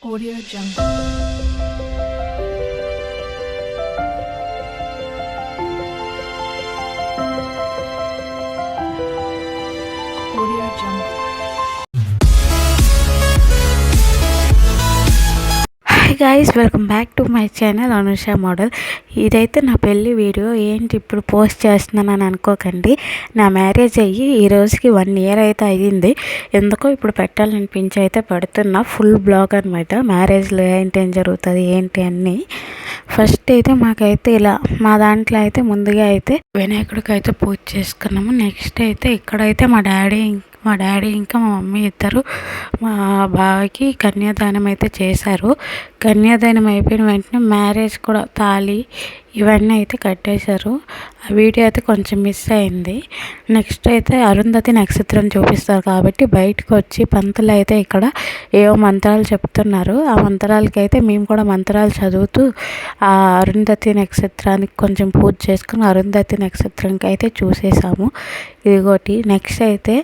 Audio Jungle. Guys welcome back to my channel Anusha model ఇదైతే నా పెళ్ళి video. ఏంటి ఇప్పుడు పోస్ట్ చేస్తున్నానని అనుకోకండి. నా మ్యారేజ్ అయ్యి ఈ రోజుకి వన్ ఇయర్ అయితే అయ్యింది. ఎందుకో ఇప్పుడు పెట్టాలనిపించి అయితే పెడుతున్నా. ఫుల్ బ్లాగ్ అనమాట మ్యారేజ్లో ఏంటి ఏం జరుగుతుంది ఏంటి అన్నీ. ఫస్ట్ అయితే మాకైతే ఇలా మా దాంట్లో అయితే ముందుగా అయితే వినాయకుడికి అయితే పూజ చేసుకున్నాము. నెక్స్ట్ అయితే ఇక్కడైతే మా డాడీ మా డాడీ ఇంకా మా మమ్మీ ఇద్దరు మా బావకి కన్యాదానం అయితే చేశారు. కన్యాదానం అయిపోయిన వెంటనే మ్యారేజ్ కూడా తాళి ఇవన్నీ అయితే కట్టేశారు. ఆ వీడియో అయితే కొంచెం మిస్ అయింది. నెక్స్ట్ అయితే అరుంధతి నక్షత్రం చూపిస్తారు కాబట్టి బయటకు వచ్చి పంతులు అయితే ఇక్కడ ఏవో మంత్రాలు చెప్తున్నారు. ఆ మంత్రాలకైతే అయితే మేము కూడా మంత్రాలు చదువుతూ ఆ అరుంధతి నక్షత్రానికి కొంచెం పూజ చేసుకుని అరుంధతి నక్షత్రంకి అయితే చూసేసాము ఇదిగోటి నెక్స్ట్ అయితే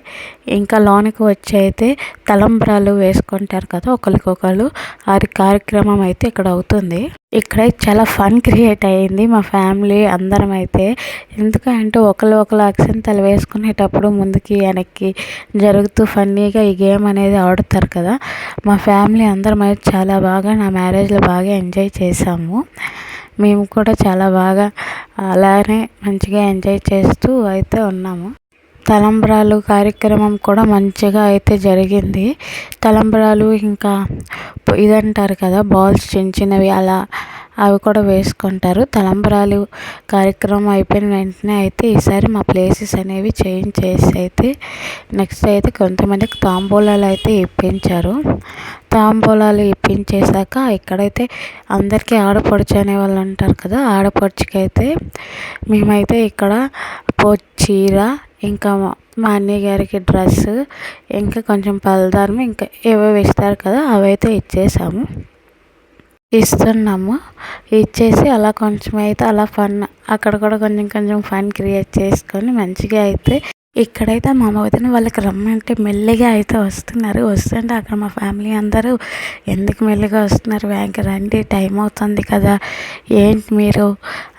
ఇంకా లోనికి వచ్చి అయితే తలంబ్రాలు వేసుకుంటారు కదా ఒకరికొకరు. ఆ కార్యక్రమం అయితే ఇక్కడ అవుతుంది. ఇక్కడ చాలా ఫన్ క్రియేట్ అయ్యింది మా ఫ్యామిలీ అందరం అయితే ఎందుకంటే ఒకరు ఒకరు అక్షంతలు వేసుకునేటప్పుడు ముందుకి వెనక్కి జరుగుతూ ఫన్నీగా ఈ గేమ్ అనేది ఆడుతారు కదా. మా ఫ్యామిలీ అందరం అయితే చాలా బాగా నా మ్యారేజ్లో బాగా ఎంజాయ్ చేసాము మేము కూడా చాలా బాగా అలానే మంచిగా ఎంజాయ్ చేస్తూ అయితే ఉన్నాము. తలంబ్రాలు కార్యక్రమం కూడా మంచిగా అయితే జరిగింది. తలంబ్రాలు ఇంకా ఇదంటారు కదా బాల్స్ చిన్న చిన్నవి అలా అవి కూడా వేసుకుంటారు. తలంబ్రాలు కార్యక్రమం అయిపోయిన వెంటనే అయితే ఈసారి మా ప్లేసెస్ అనేవి చేంజ్ చేసి అయితే నెక్స్ట్ అయితే కొంతమందికి తాంబూలాలు అయితే ఇప్పించారు. తాంబూలాలు ఇప్పించేశాక ఇక్కడైతే అందరికీ ఆడపడుచు అనే వాళ్ళు అంటారు కదా ఆడపడుచుకి అయితే మేమైతే ఇక్కడ పో చీర ఇంకా మా అన్నయ్య గారికి డ్రెస్ ఇంకా కొంచెం పలదారం ఇంకా ఏవో ఇస్తారు కదా అవైతే ఇచ్చేసాము. ఇస్తున్నాము. ఇచ్చేసి అలా కొంచెం అయితే అలా ఫన్ అక్కడ కూడా కొంచెం కొంచెం ఫన్ క్రియేట్ చేసుకొని మంచిగా అయితే ఇక్కడైతే మా వదిన వాళ్ళకి రమ్మంటే మెల్లిగా అయితే వస్తున్నారు. వస్తుంటే అక్కడ మా ఫ్యామిలీ అందరూ ఎందుకు మెల్లిగా వస్తున్నారు? బ్యాంక్ రండి టైం అవుతుంది కదా ఏంటి మీరు?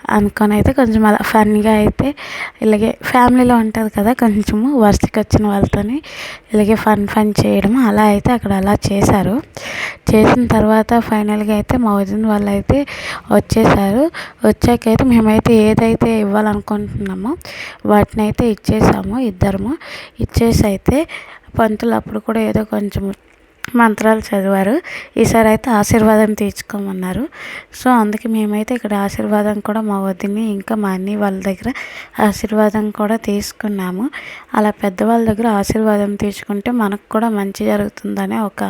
అనుకొని అయితే కొంచెం అలా ఫన్గా అయితే ఇలాగే ఫ్యామిలీలో ఉంటుంది కదా కొంచెము వరుసకి వచ్చిన వాళ్ళతోని ఇలాగే ఫన్ ఫన్ చేయడం అలా అయితే అక్కడ అలా చేశారు. చేసిన తర్వాత ఫైనల్గా అయితే మా వదిన వాళ్ళు అయితే వచ్చేసారు. అయితే మేమైతే ఏదైతే ఇవ్వాలనుకుంటున్నామో వాటిని అయితే ఇచ్చేసాము ఇద్దరము. ఇచ్చేసి అయితే పంతులు అప్పుడు కూడా ఏదో కొంచెం మంత్రాలు చదివారు. ఈసారి అయితే ఆశీర్వాదం తీర్చుకోమన్నారు సో అందుకే మేమైతే ఇక్కడ ఆశీర్వాదం కూడా మా వదిని ఇంకా మా అన్ని వాళ్ళ దగ్గర ఆశీర్వాదం కూడా తీసుకున్నాము. అలా పెద్దవాళ్ళ దగ్గర ఆశీర్వాదం తీసుకుంటే మనకు కూడా మంచి జరుగుతుందనే ఒక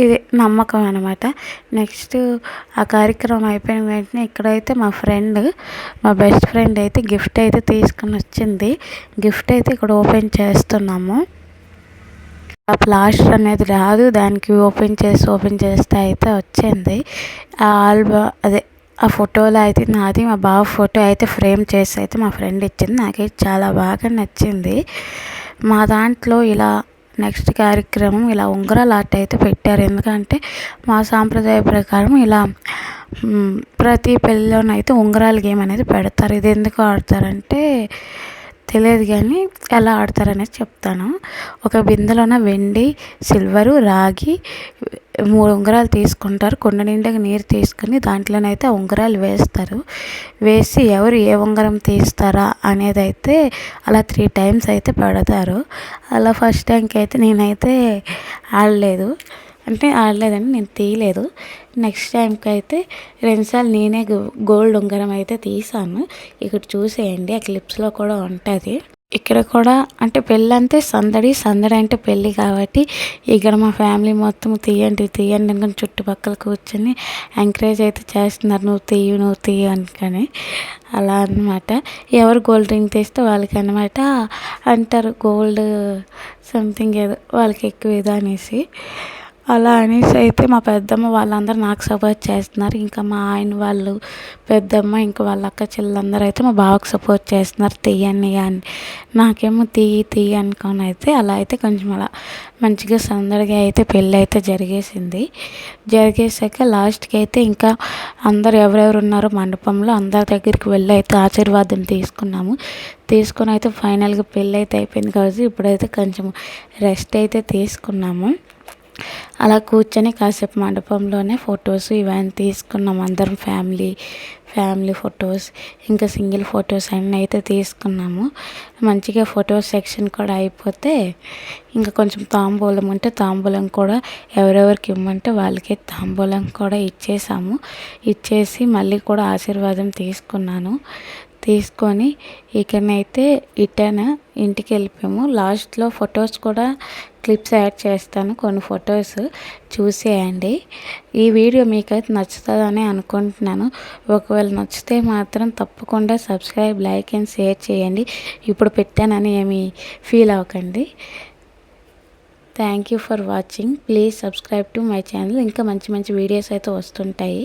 ఇది నమ్మకం అనమాట నెక్స్ట్ ఆ కార్యక్రమం అయిపోయిన వెంటనే ఇక్కడైతే మా ఫ్రెండ్ మా బెస్ట్ ఫ్రెండ్ అయితే గిఫ్ట్ అయితే తీసుకుని వచ్చింది. గిఫ్ట్ అయితే ఇక్కడ ఓపెన్ చేస్తున్నాము. ఆ ప్లాస్టర్ అనేది రాదు. దానికి ఓపెన్ చేసి ఓపెన్ చేస్తే అయితే వచ్చింది. ఆ ఆల్బమ్ అదే ఆ ఫోటోలో అయితే నాది మా బావ ఫోటో అయితే ఫ్రేమ్ చేసి అయితే మా ఫ్రెండ్ ఇచ్చింది. నాకైతే చాలా బాగా నచ్చింది. మా దాంట్లో ఇలా నెక్స్ట్ కార్యక్రమం ఇలా ఉంగరాలు ఆట అయితే పెట్టారు. ఎందుకంటే మా సాంప్రదాయ ప్రకారం ఇలా ప్రతి పెళ్ళిలోనైతే ఉంగరాల గేమ్ అనేది పెడతారు. ఇది ఎందుకు ఆడతారంటే తెలియదు కానీ ఎలా ఆడతారనేది చెప్తాను. ఒక బిందెలోన వెండి సిల్వరు రాగి మూడు ఉంగరాలు తీసుకుంటారు. కొండ నిండా నీరు తీసుకుని దాంట్లోనైతే ఆ ఉంగరాలు వేస్తారు. వేసి ఎవరు ఏ ఉంగరం తీస్తారా అనేది అయితే అలా త్రీ టైమ్స్ అయితే పెడతారు. అలా ఫస్ట్ టైంకి అయితే నేనైతే ఆడలేదు. అంటే ఆడలేదండి నేను తీయలేదు. నెక్స్ట్ టైంకి అయితే రెండుసార్లు నేనే గో- గోల్డ్ ఉంగరం అయితే తీసాను. ఇక్కడ చూసేయండి ఆ క్లిప్స్లో కూడా ఉంటుంది. ఇక్కడ కూడా అంటే పెళ్ళి అంతే సందడి సందడి అంటే పెళ్ళి కాబట్టి ఇక్కడ మా ఫ్యామిలీ మొత్తం తీయండి తీయండి అనుకుని చుట్టుపక్కల కూర్చొని ఎంకరేజ్ అయితే చేస్తున్నారు. నువ్వు తీయు నువ్వు తీయు అనుకని. అలా అన్నమాట. ఎవరు గోల్డ్ రింగ్ తీస్తే వాళ్ళకి అనమాట అంటారు గోల్డ్ సంథింగ్ ఏదో వాళ్ళకి ఎక్కువ ఇది అనేసి. అలా అనేసి అయితే మా పెద్దమ్మ వాళ్ళందరూ నాకు సపోర్ట్ చేస్తున్నారు. ఇంకా మా ఆయన వాళ్ళు పెద్దమ్మ ఇంకా వాళ్ళ అక్క చెల్లెలందరూ అయితే మా బావకు సపోర్ట్ చేస్తున్నారు. తీయని అని. నాకేమో తీయి తీయి అనుకొని అయితే అలా అయితే కొంచెం అలా మంచిగా సందడిగా అయితే పెళ్ళి అయితే జరిగేసింది. జరిగేసాక లాస్ట్కి అయితే ఇంకా అందరు ఎవరెవరు ఉన్నారో మండపంలో అందరి దగ్గరికి వెళ్ళి అయితే ఆశీర్వాదం తీసుకున్నాము. తీసుకొని అయితే ఫైనల్గా పెళ్ళి అయితే అయిపోయింది. కాబట్టి ఇప్పుడైతే కొంచెం రెస్ట్ అయితే తీసుకున్నాము. అలా కూర్చొని కాసేపు మండపంలోనే ఫొటోస్ ఇవన్నీ తీసుకున్నాం అందరం ఫ్యామిలీ ఫ్యామిలీ ఫొటోస్. ఇంకా సింగిల్ ఫొటోస్ అన్నీ అయితే తీసుకున్నాము. మంచిగా ఫోటో సెక్షన్ కూడా అయిపోతే ఇంకా కొంచెం తాంబూలం ఉంటే తాంబూలం కూడా ఎవరెవరికి ఇవ్వమంటే వాళ్ళకి తాంబూలం కూడా ఇచ్చేసాము. ఇచ్చేసి మళ్ళీ కూడా ఆశీర్వాదం తీసుకున్నాను. తీసుకొని ఇకనైతే రిటర్న్ ఇంటికి వెళ్ళిపోయాము లాస్ట్లో ఫొటోస్ కూడా క్లిప్స్ యాడ్ చేస్తాను కొన్ని ఫొటోస్ చూసేయండి. ఈ వీడియో మీకైతే నచ్చుతుందని అనుకుంటున్నాను. ఒకవేళ నచ్చితే మాత్రం తప్పకుండా సబ్స్క్రైబ్ లైక్ అండ్ షేర్ చేయండి. ఇప్పుడు పెట్టానని ఏమి ఫీల్ అవ్వకండి. Thank you for watching. Please subscribe to my channel. ఇంకా మంచి మంచి వీడియోస్ అయితే వస్తుంటాయి.